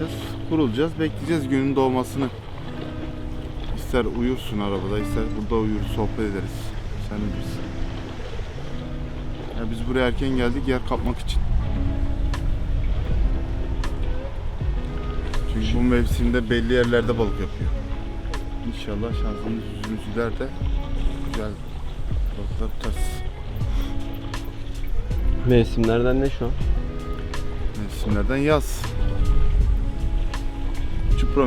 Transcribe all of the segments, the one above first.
yapacağız? Kurulacağız, bekleyeceğiz günün doğmasını. İster uyursun arabada, ister burada uyur, sohbet ederiz. Sen bilirsin. Ya biz buraya erken geldik yer kapmak için. Çünkü bu mevsimde belli yerlerde balık yapıyor. İnşallah şansımız yüzümüz gider de güzel balıklar tutarız. Mevsimlerden ne şu an? Mevsimlerden yaz. Çupra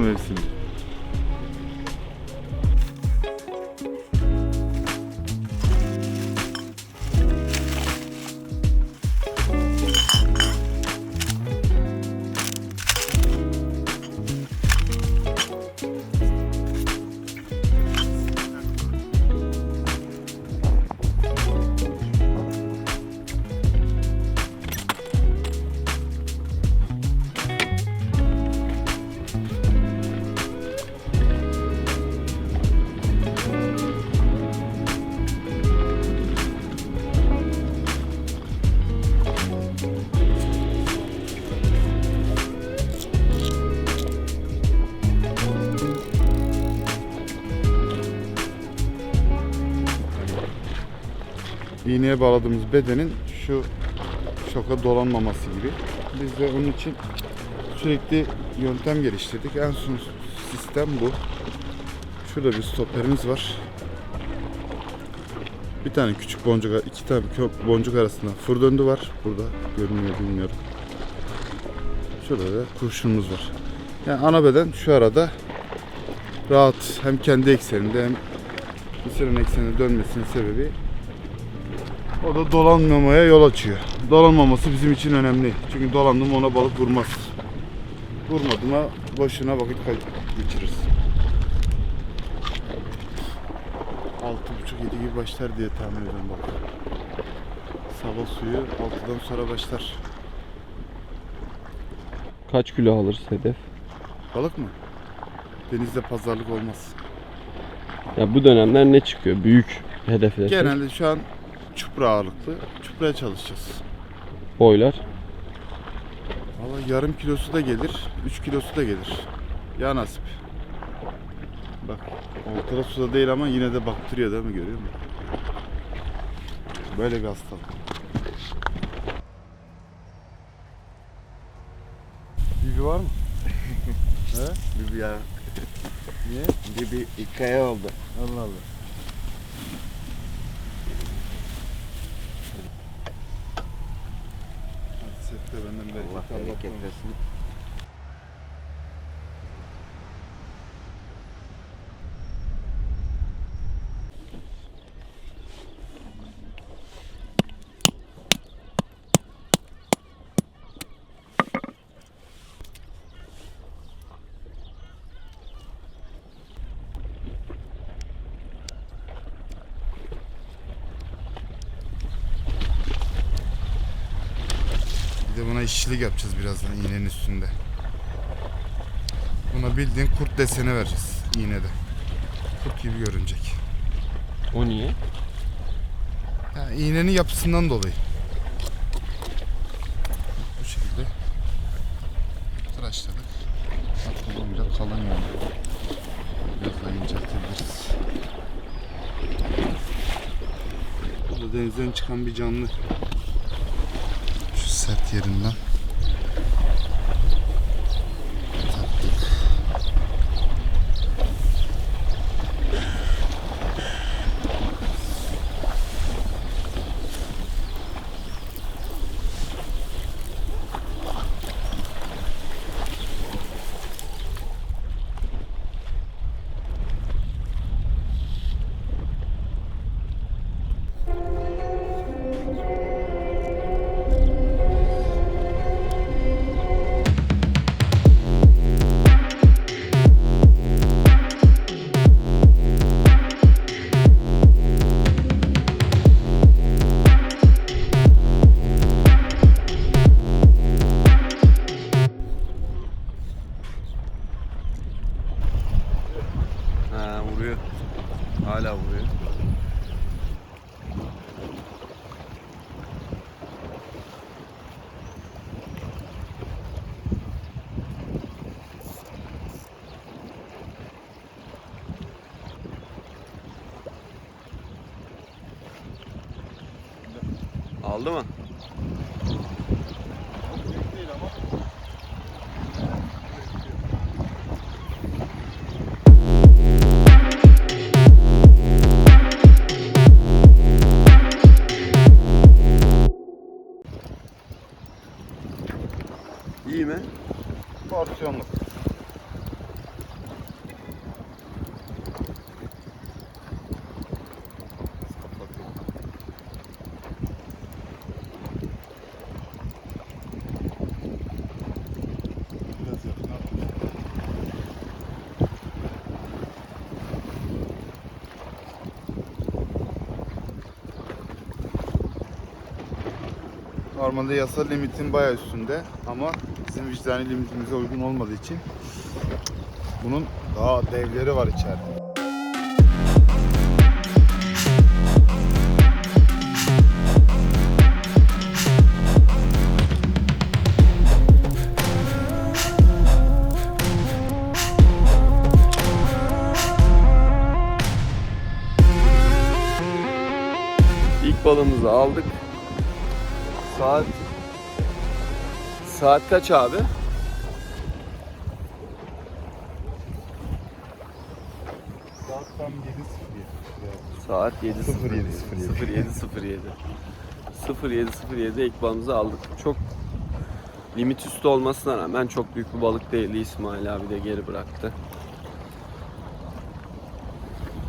iğneye bağladığımız bedenin şu şoka dolanmaması gibi. Biz de onun için sürekli yöntem geliştirdik. En son sistem bu. Şurada bir stoperimiz var. Bir tane küçük boncuk, iki tane boncuk arasında fır döndü var. Burada görünüyor bilmiyorum. Şurada da kurşunumuz var. Yani ana beden şu arada rahat hem kendi ekseninde hem mısırın eksenine dönmesinin sebebi o da dolanmamaya yol açıyor. Dolanmaması bizim için önemli. Çünkü dolandı mı ona balık vurmaz. Vurmadı mı boşuna vakit geçiririz. Altı buçuk yedi gibi başlar diye tahmin ediyorum balık. Sabah suyu altıdan sonra başlar. Kaç kilo alırız hedef? Balık mı? Denizde pazarlık olmaz. Ya bu dönemler ne çıkıyor? Büyük hedefler. Genelde şu an çupra ağırlıklı. Çupraya çalışacağız. Boylar. Valla yarım kilosu da gelir, 3 kilosu da gelir. Ya nasip. Bak, ortada suda değil ama yine de baktırıyor değil mi görüyor musun? Böyle bir hastalık. Bibi var mı? He? Bir ya Niye? bir hikaye oldu. Allah Allah. Hadi Sefte benden bereket. Allah bereket versin. Bir de buna işçilik yapacağız birazdan iğnenin üstünde. Buna bildiğin kurt deseni vereceğiz iğnede. Kurt gibi görünecek. O niye? Ha, iğnenin yapısından dolayı. Bu şekilde tıraşladık. Hatta biraz kalın yani. Biraz daha inceltebiliriz. Bu da denizden çıkan bir canlı. Yerinden. Normalde yasal limitin bayağı üstünde ama bizim vicdani limitimize uygun olmadığı için bunun daha devleri var içeride. Balığımızı aldık. Saat Saat kaç abi? Saat tam 7.07. Saat 7.07. 07.07. 07.07. 07.07 ilk balığımızı aldık. Çok limit üstü olmasına rağmen çok büyük bir balık değildi. İsmail abi de geri bıraktı.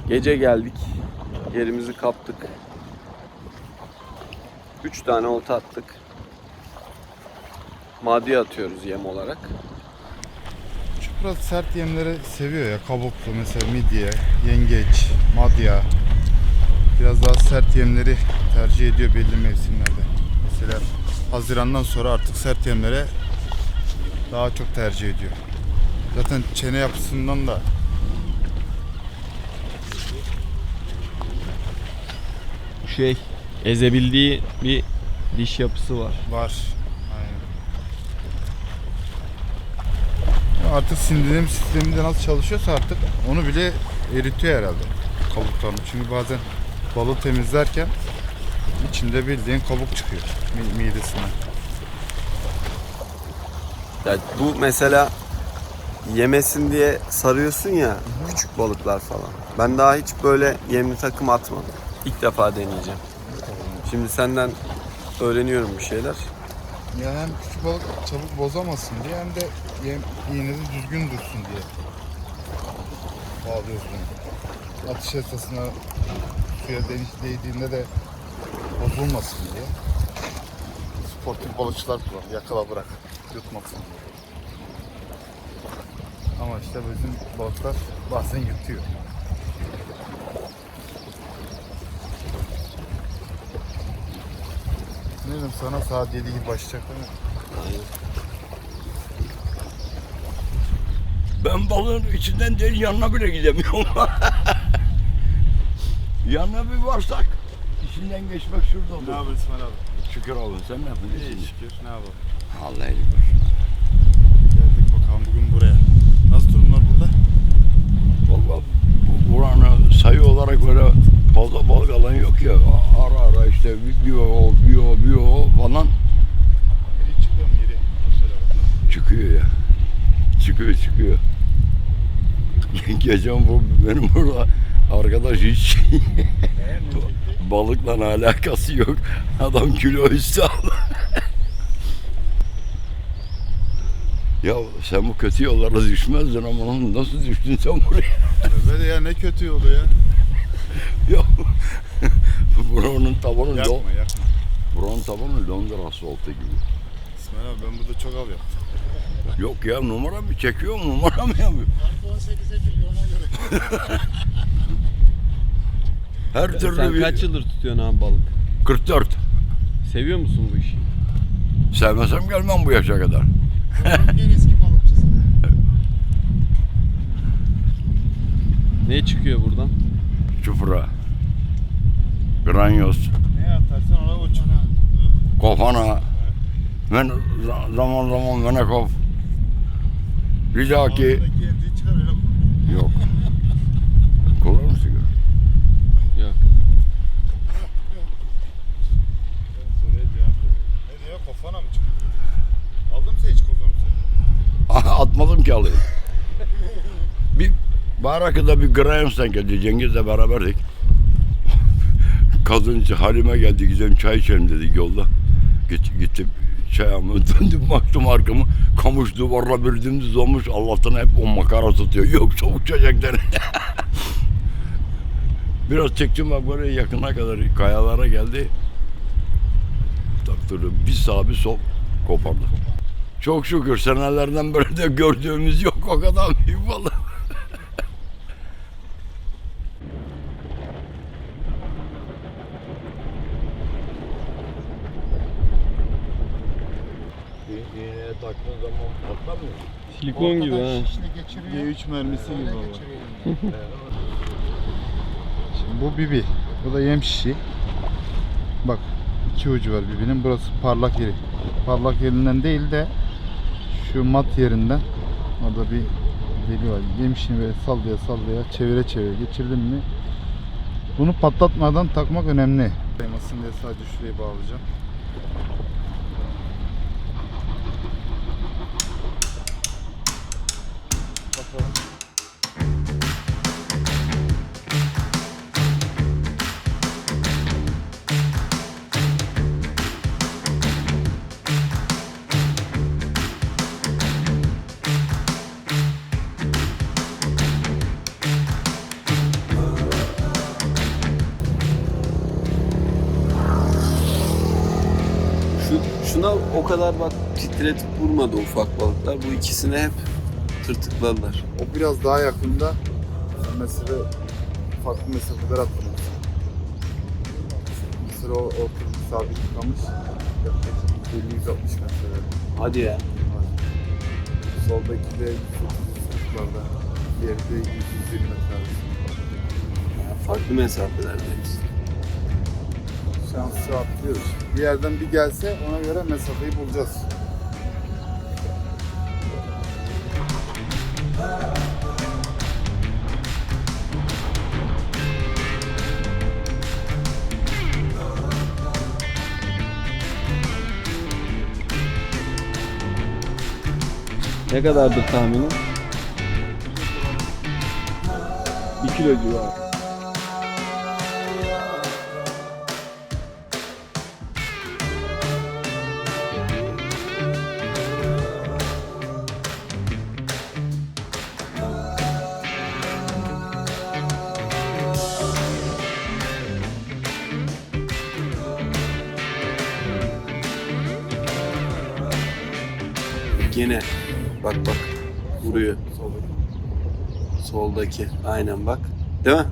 Gece geldik. Yerimizi kaptık. 3 tane olta attık. Madya atıyoruz yem olarak. Çupra sert yemleri seviyor ya. Kabuklu mesela midye, yengeç, madya. Biraz daha sert yemleri tercih ediyor belli mevsimlerde. Mesela Haziran'dan sonra artık sert yemlere daha çok tercih ediyor. Zaten çene yapısından da Şey ezebildiği bir diş yapısı var. var. Aynen. Ya Artık sindirim sistemi de nasıl çalışıyorsa artık onu bile eritiyor herhalde kabuklarını. Çünkü bazen balığı temizlerken içinde bildiğin kabuk çıkıyor mi- midesinden. Ya bu mesela yemesin diye sarıyorsun ya küçük balıklar falan. Ben daha hiç böyle yemli takım atmadım. İlk defa deneyeceğim. Şimdi senden öğreniyorum bir şeyler. Ya hem küçük balık çabuk bozamasın diye hem de yem, iğnesi düzgün dursun diye bağlıyorsun. Atış esasına suya deniz değdiğinde de bozulmasın diye. Sportif balıkçılar kullanır. Yakala bırak. Yutmasın diye. Ama işte bizim balıklar bazen yutuyor. Ne dedim sana saat 7 gibi başlayacak değil mi? Ben balığın içinden değil yanına bile gidemiyorum. yanına bir varsak içinden geçmek şurada olur. haber İsmail abi? Şükür olun sen ne yapıyorsun? İyi şükür. Ne yapalım? Allah'a emanet Geldik bakalım bugün buraya. Nasıl durumlar burada? Valla bu- buranın sayı olarak böyle fazla balık alanı yok ya. A- Ara ara işte bir, bir o, bir o, bir o falan. Yukarı çıkıyor. Geçen bu benim burada arkadaş hiç balıkla alakası yok. Adam kilo üstü aldı. ya sen bu kötü yollara düşmezdin ama lan nasıl düştün sen buraya? Böyle ya ne kötü yolu ya. ya buranın tabanı Yakma yakma. buranın tabanı Londra asfaltı gibi. İsmail abi ben burada çok av yaptım. Yok ya numara mı çekiyor mu numara mı yapıyor? Her türlü Sen bir kaç yıldır tutuyorsun abi balık? 44. Seviyor musun bu işi? Sevmesem gelmem bu yaşa kadar. En eski balıkçısı. Ne çıkıyor buradan? Çupra, granyoz, Ne atarsan ona uçur. kofana, ben zaman zaman menekov, öyle koy. Yok. Kullanır? Yok. Ver. Ne diyor kofana mı çıktı? Aldın mı sen hiç kofana sen? Atmadım ki alayım. bir Barakı'da bir Grahams denk geldi. Cengiz'le beraberdik. Kadın Halime geldi gidelim çay içelim dedik yolda. Git, gittim çay almaya döndüm baktım arkamı kamış duvarla bir dümdüz olmuş Allah'tan hep o makara tutuyor. Yoksa uçacaklar. Biraz çektim bak böyle yakına kadar kayalara geldi. Taktırdı bir sağ bir sol kopardı. Çok şükür senelerden beri de gördüğümüz yok o kadar büyük balık. İğneye taktığın zaman patlamıyor. Silikon gibi ha. İşte geçiriyor. G3 mermisi gibi Öyle geçiriyor. Şimdi bu bibi. Bu da yem şişi. Bak iki ucu var bibinin. Burası parlak yeri. Parlak yerinden değil de şu mat yerinden orada bir deli var. Yem şişini böyle sallaya sallaya çevire çevire geçirdin mi bunu patlatmadan takmak önemli. Kaymasın diye sadece şurayı bağlayacağım. Şuna o kadar bak titretip vurmadı ufak balıklar. Bu ikisini hep tırtıkladılar. O biraz daha yakında mesela farklı mesafeler atlamak. Mesela o ortada sabit kalmış yaklaşık 50-160 metre. Hadi ya. Soldaki de 130-140'larda, diğeri de 120 metre. Farklı mesafelerdeyiz. Şanslı atlıyoruz. Bir yerden bir gelse ona göre mesafeyi bulacağız. Ne kadardır tahmini? 1 kilo civarı. Bak bak vuruyor. Soldaki. Aynen bak. Değil mi?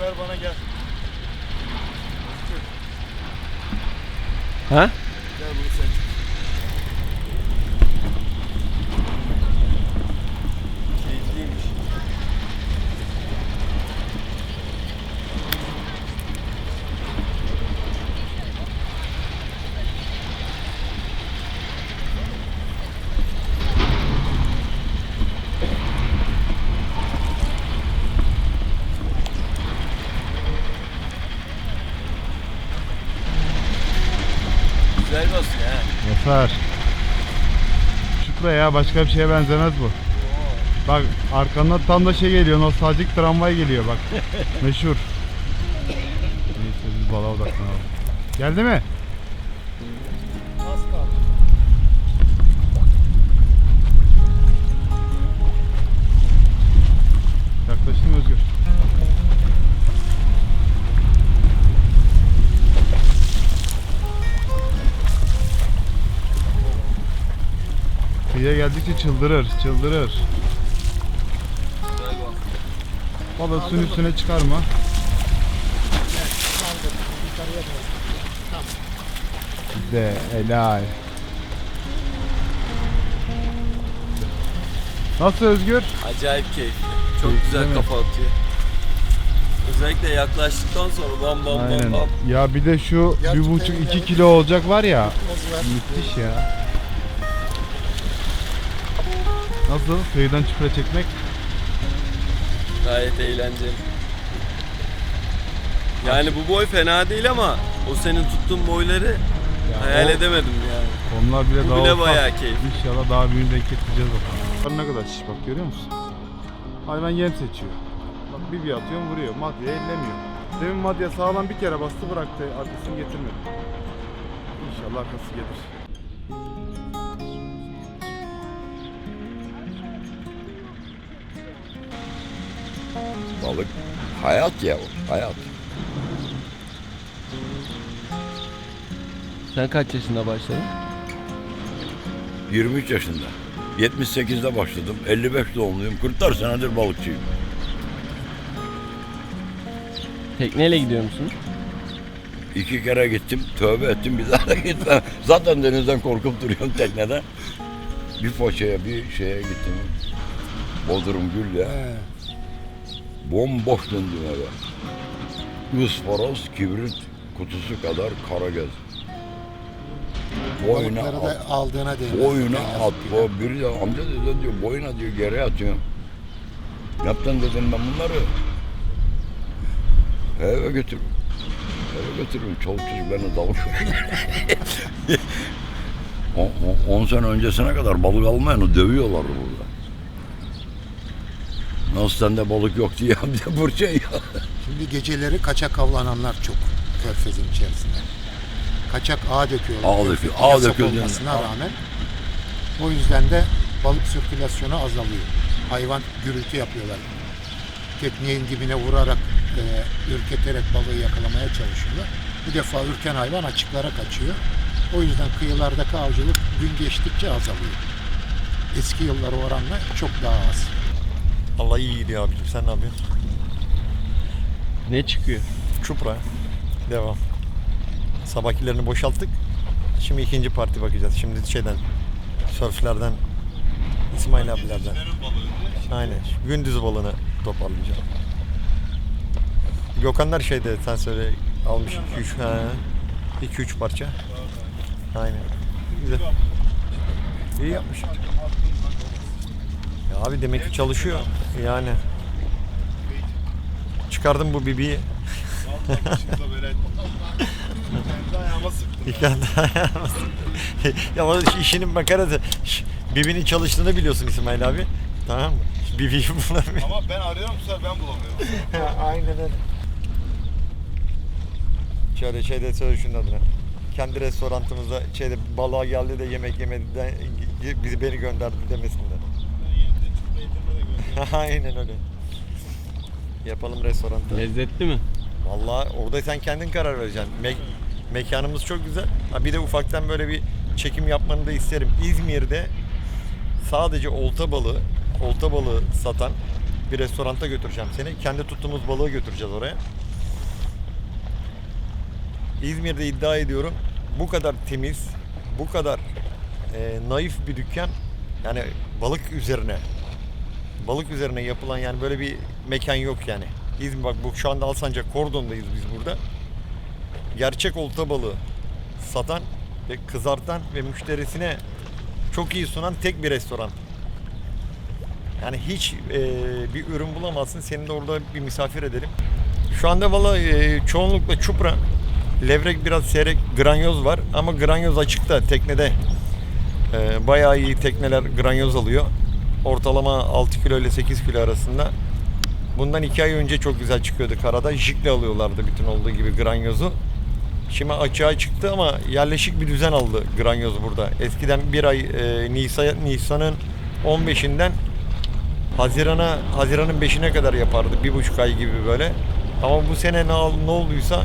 Ver bana gel. Ha? Gel bunu ya başka bir şeye benzemez bu. Bak arkandan tam da şey geliyor nostaljik tramvay geliyor bak. Meşhur. Neyse biz balığa odaklanalım. Geldi mi? Kıyıya geldikçe çıldırır, çıldırır. Balığı suyun üstüne çıkarma. De helal. Nasıl Özgür? Acayip keyifli. Çok Keyifli güzel mi? kafa atıyor. Özellikle yaklaştıktan sonra bam bam Aynen. bam bam. Ya bir de şu bir Gerçekten buçuk iki kilo olacak var ya. Müthiş ya. Nasıl? Kıyıdan çupra çekmek? Gayet eğlenceli. Yani bu boy fena değil ama o senin tuttuğun boyları hayal o- edemedim yani. Onlar bile Bu daha bile ufak. bayağı keyifli. İnşallah daha büyüğünü denk getireceğiz bakalım. Ne kadar şiş bak görüyor musun? Hayvan yem seçiyor. Bak bir bir atıyorum vuruyor. Madya ellemiyor. Demin madya sağlam bir kere bastı bıraktı. Arkasını getirmedi. İnşallah arkası gelir. Balık hayat ya hayat. Sen kaç yaşında başladın? 23 yaşında. 78'de başladım. 55 doğumluyum. 40 senedir balıkçıyım. Tekneyle gidiyor musun? İki kere gittim. Tövbe ettim. Bir daha da gitmem. Zaten denizden korkup duruyorum teknede. Bir Foça'ya bir şeye gittim. Bodrum Gül'le. Bomboş döndüm eve. Isparoz kibrit kutusu kadar kara göz. Boyuna at, aldığına değmez. boyuna at. O biri de amca dedi diyor boyuna diyor geri atıyor. Yaptın dedim ben bunları. Eve götür. Eve götürürüm. Çoluk çocuk beni dalış. 10 sene öncesine kadar balık almayanı dövüyorlardı burada. Sende balık yok diye de burça ya. Şimdi geceleri kaçak avlananlar çok körfezin içerisinde. Kaçak ağ döküyorlar. Ağ döküyor, ağ döküyor olmasına rağmen. O yüzden de balık sirkülasyonu azalıyor. Hayvan gürültü yapıyorlar. Tekneyin dibine vurarak, e, ürketerek balığı yakalamaya çalışıyorlar. Bu defa ürken hayvan açıklara kaçıyor. O yüzden kıyılardaki avcılık gün geçtikçe azalıyor. Eski yıllara oranla çok daha az. Allah iyi gidiyor abicim. Sen ne yapıyorsun? Ne çıkıyor? Çupra. Devam. Sabahkilerini boşalttık. Şimdi ikinci parti bakacağız. Şimdi şeyden, sörflerden, İsmail abilerden. Aynen. Gündüz balığını toparlayacağım. Gökhanlar şeyde sen söyle almış 2-3 2-3 parça. Aynen. Güzel. İyi yapmış. Ya abi demek ki çalışıyor. Yani. Çıkardım bu bibiyi. Kendi ayağıma sıktı. ya o işinin makarası. Şş, Bibinin çalıştığını biliyorsun İsmail abi. Tamam mı? Bibiyi bulamıyor. Ama ben arıyorum bu sefer ben bulamıyorum. Aynen öyle. Şöyle şeyde söyle şunun adına. Kendi restoranımızda şeyde balığa geldi de yemek yemedi de bizi beni gönderdi demesinler. Aynen öyle. Yapalım restoranda. Lezzetli mi? Vallahi orada sen kendin karar vereceksin. Me- mekanımız çok güzel. Ha bir de ufaktan böyle bir çekim yapmanı da isterim. İzmir'de sadece olta balığı, olta balığı satan bir restoranta götüreceğim seni. Kendi tuttuğumuz balığı götüreceğiz oraya. İzmir'de iddia ediyorum bu kadar temiz, bu kadar e, naif bir dükkan yani balık üzerine balık üzerine yapılan yani böyle bir mekan yok yani. İzmir bak bu şu anda Alsancak Kordon'dayız biz burada. Gerçek olta balığı satan ve kızartan ve müşterisine çok iyi sunan tek bir restoran. Yani hiç e, bir ürün bulamazsın. Seni de orada bir misafir edelim. Şu anda valla e, çoğunlukla çupra Levrek biraz seyrek, granyoz var ama granyoz açıkta teknede. Ee, bayağı iyi tekneler granyoz alıyor. Ortalama 6 kilo ile 8 kilo arasında. Bundan 2 ay önce çok güzel çıkıyordu karada. Jikle alıyorlardı bütün olduğu gibi granyozu. Şimdi açığa çıktı ama yerleşik bir düzen aldı granyoz burada. Eskiden bir ay e, Nisan, Nisan'ın 15'inden Haziran'a Haziran'ın 5'ine kadar yapardı. Bir buçuk ay gibi böyle. Ama bu sene ne, ne olduysa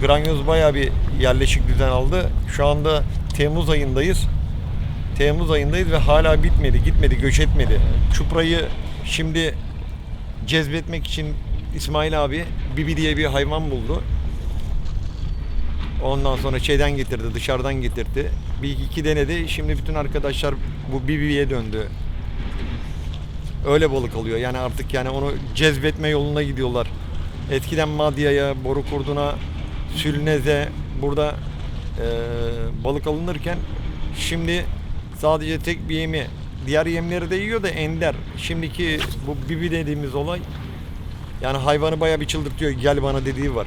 granyoz bayağı bir yerleşik düzen aldı. Şu anda Temmuz ayındayız. Temmuz ayındayız ve hala bitmedi, gitmedi, göç etmedi. Çuprayı şimdi cezbetmek için İsmail abi Bibi diye bir hayvan buldu. Ondan sonra şeyden getirdi, dışarıdan getirdi. Bir iki denedi. Şimdi bütün arkadaşlar bu Bibi'ye döndü. Öyle balık alıyor. Yani artık yani onu cezbetme yoluna gidiyorlar. Eskiden Madya'ya, Borukurdu'na, Sülnez'e burada eee, balık alınırken şimdi sadece tek bir yemi diğer yemleri de yiyor da ender. Şimdiki bu bibi dediğimiz olay yani hayvanı bayağı bir çıldırtıyor. Gel bana dediği var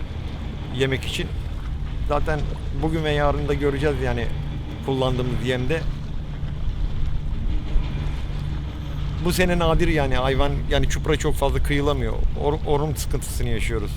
yemek için. Zaten bugün ve yarın da göreceğiz yani kullandığımız yemde. Bu sene nadir yani hayvan yani çupra çok fazla kıyılamıyor. Or, orum sıkıntısını yaşıyoruz.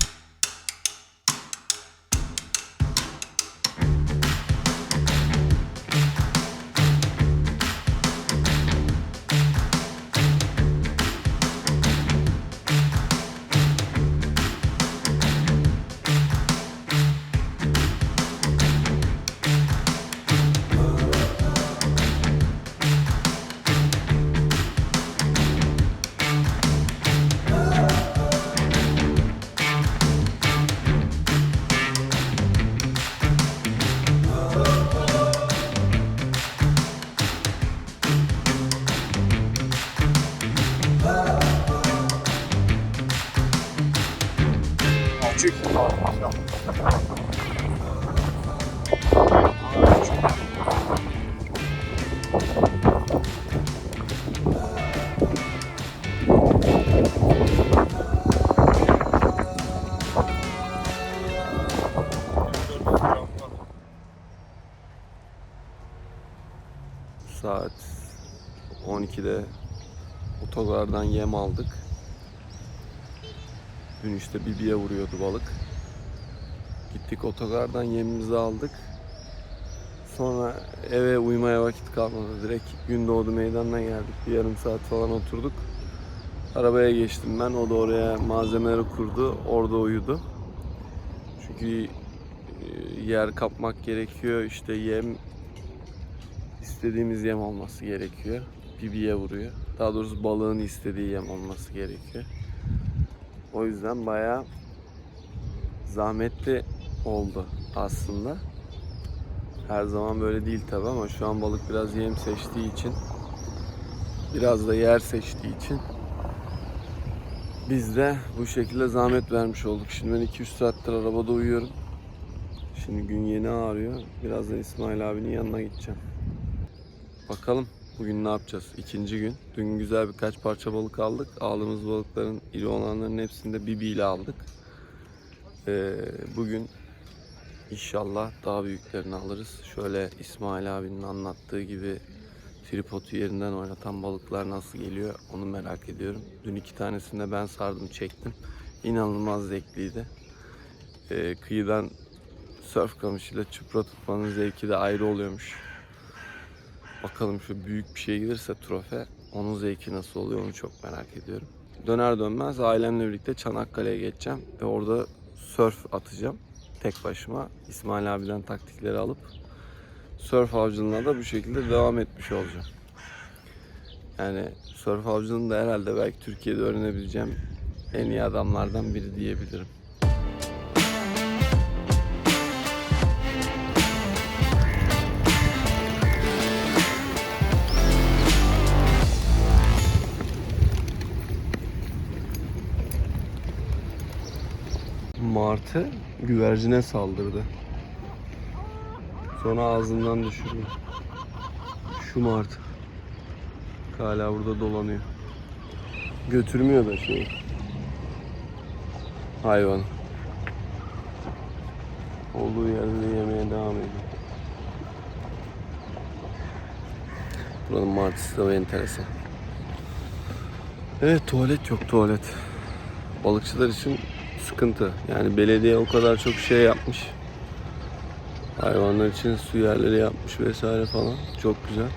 Otogardan yem aldık. Dün işte Bibi'ye vuruyordu balık. Gittik otogardan yemimizi aldık. Sonra eve uyumaya vakit kalmadı. Direkt gün doğdu meydanına geldik. Bir yarım saat falan oturduk. Arabaya geçtim ben. O da oraya malzemeleri kurdu. Orada uyudu. Çünkü e, yer kapmak gerekiyor. İşte yem istediğimiz yem olması gerekiyor. Bibiye vuruyor. Daha doğrusu balığın istediği yem olması gerekiyor. O yüzden bayağı zahmetli oldu aslında. Her zaman böyle değil tabi ama şu an balık biraz yem seçtiği için biraz da yer seçtiği için biz de bu şekilde zahmet vermiş olduk. Şimdi ben 2-3 saattir arabada uyuyorum. Şimdi gün yeni ağrıyor. Birazdan İsmail abinin yanına gideceğim. Bakalım bugün ne yapacağız? İkinci gün. Dün güzel birkaç parça balık aldık. Aldığımız balıkların iri olanların hepsini de Bibi ile aldık. Ee, bugün inşallah daha büyüklerini alırız. Şöyle İsmail abinin anlattığı gibi tripodu yerinden oynatan balıklar nasıl geliyor onu merak ediyorum. Dün iki tanesini de ben sardım çektim. İnanılmaz zevkliydi. Ee, kıyıdan surf kamışıyla çupra tutmanın zevki de ayrı oluyormuş. Bakalım şu büyük bir şey gelirse trofe onun zevki nasıl oluyor onu çok merak ediyorum. Döner dönmez ailemle birlikte Çanakkale'ye geçeceğim ve orada surf atacağım tek başıma. İsmail abiden taktikleri alıp surf avcılığına da bu şekilde devam etmiş olacağım. Yani surf avcılığını da herhalde belki Türkiye'de öğrenebileceğim en iyi adamlardan biri diyebilirim. Martı güvercine saldırdı. Sonra ağzından düşürdü. Şu martı. Hala burada dolanıyor. Götürmüyor da şey. Hayvan. Olduğu yerde yemeye devam ediyor. Buranın martısı da enteresan. Evet tuvalet yok tuvalet. Balıkçılar için sıkıntı. Yani belediye o kadar çok şey yapmış. Hayvanlar için su yerleri yapmış vesaire falan. Çok güzel.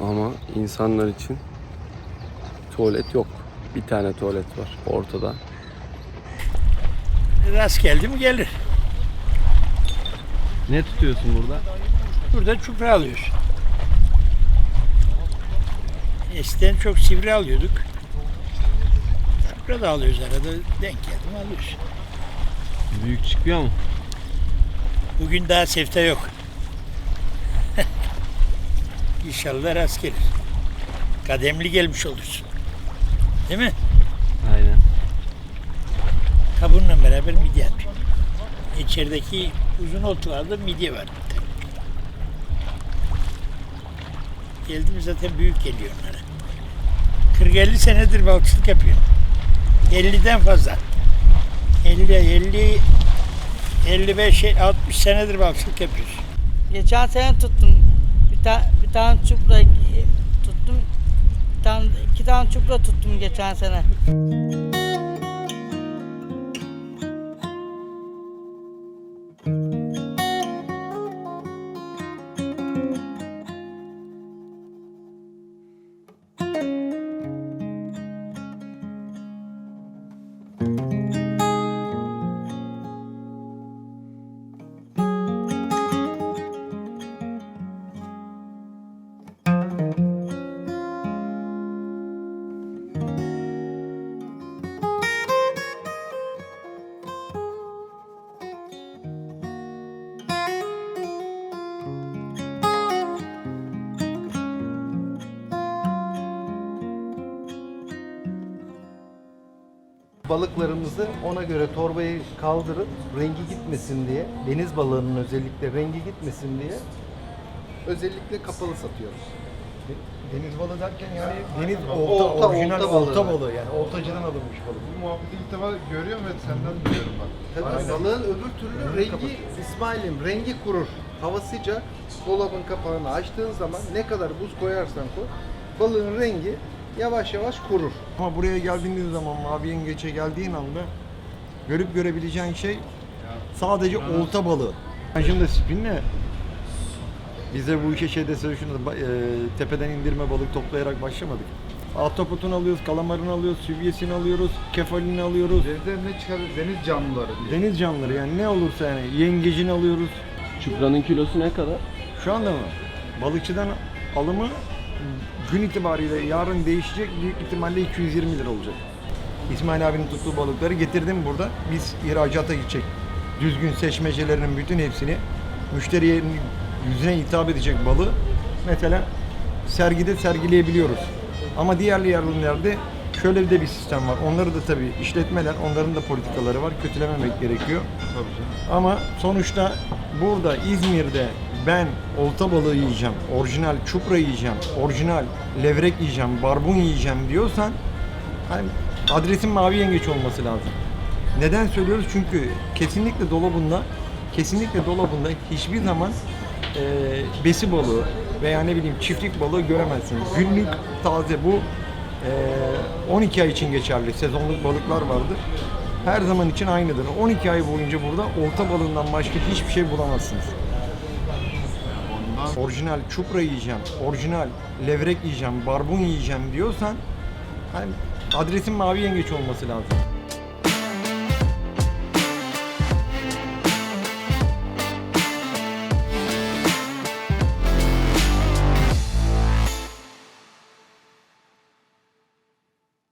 Ama insanlar için tuvalet yok. Bir tane tuvalet var ortada. Rast geldi mi gelir. Ne tutuyorsun burada? Burada çupra alıyoruz. Eskiden çok sivri alıyorduk. Çupra da alıyoruz arada. Denk geldi mi alıyoruz. Büyük çıkıyor mu? Bugün daha sefte yok. İnşallah rast gelir. Kademli gelmiş olursun. Değil mi? Aynen. Kabunla beraber midye atıyor. İçerideki uzun otlarda midye var. bir tane. Geldi mi zaten büyük geliyor onlara. 40-50 senedir balıkçılık yapıyorum. 50'den fazla. 50, 50, 55, 60 senedir balıkçılık yapıyoruz. Geçen sene tuttum. Bir, ta, bir tane çupra e, tuttum. Bir tane, iki tane çupra tuttum geçen sene. Balıklarımızı ona göre torbayı kaldırıp rengi gitmesin diye, deniz balığının özellikle rengi gitmesin diye özellikle kapalı satıyoruz. Deniz balığı derken yani deniz Olta, olta, orijinal olta olta, balığı. balığı yani oltacıdan alınmış balık. Bu muhabbeti ilk defa görüyorum ve senden duyuyorum bak. Tabii Aynen. balığın öbür türlü rengi İsmail'im rengi kurur. Hava sıcak. Dolabın kapağını açtığın zaman ne kadar buz koyarsan koy balığın rengi yavaş yavaş kurur. Ama buraya geldiğiniz zaman mavi yengeçe geldiğin anda görüp görebileceğin şey sadece olta balığı. Ben şimdi spinle biz de bu işe şeyde sözüşünde e, tepeden indirme balık toplayarak başlamadık. Ahtapotunu alıyoruz, kalamarını alıyoruz, süvyesini alıyoruz, kefalini alıyoruz. Denizden ne çıkar? Deniz canlıları diye. Deniz canlıları yani ne olursa yani yengecini alıyoruz. Çupranın kilosu ne kadar? Şu anda mı? Balıkçıdan alımı gün itibariyle yarın değişecek. Büyük ihtimalle 220 lira olacak. İsmail abinin tuttuğu balıkları getirdim burada. Biz ihracata gidecek. Düzgün seçmecelerinin bütün hepsini müşteriye yüzüne hitap edecek balığı mesela sergide sergileyebiliyoruz. Ama diğer yerlerde şöyle de bir sistem var. Onları da tabii işletmeler, onların da politikaları var. Kötülememek gerekiyor. Tabii canım. Ama sonuçta burada İzmir'de ben olta balığı yiyeceğim, orijinal çupra yiyeceğim, orijinal levrek yiyeceğim, barbun yiyeceğim diyorsan hani adresin mavi yengeç olması lazım. Neden söylüyoruz? Çünkü kesinlikle dolabında kesinlikle dolabında hiçbir zaman e, besi balığı veya ne bileyim çiftlik balığı göremezsiniz. Günlük taze bu 12 ay için geçerli. Sezonluk balıklar vardır. Her zaman için aynıdır. 12 ay boyunca burada olta balığından başka hiçbir şey bulamazsınız. Orijinal çupra yiyeceğim, orijinal levrek yiyeceğim, barbun yiyeceğim diyorsan hani adresin mavi yengeç olması lazım.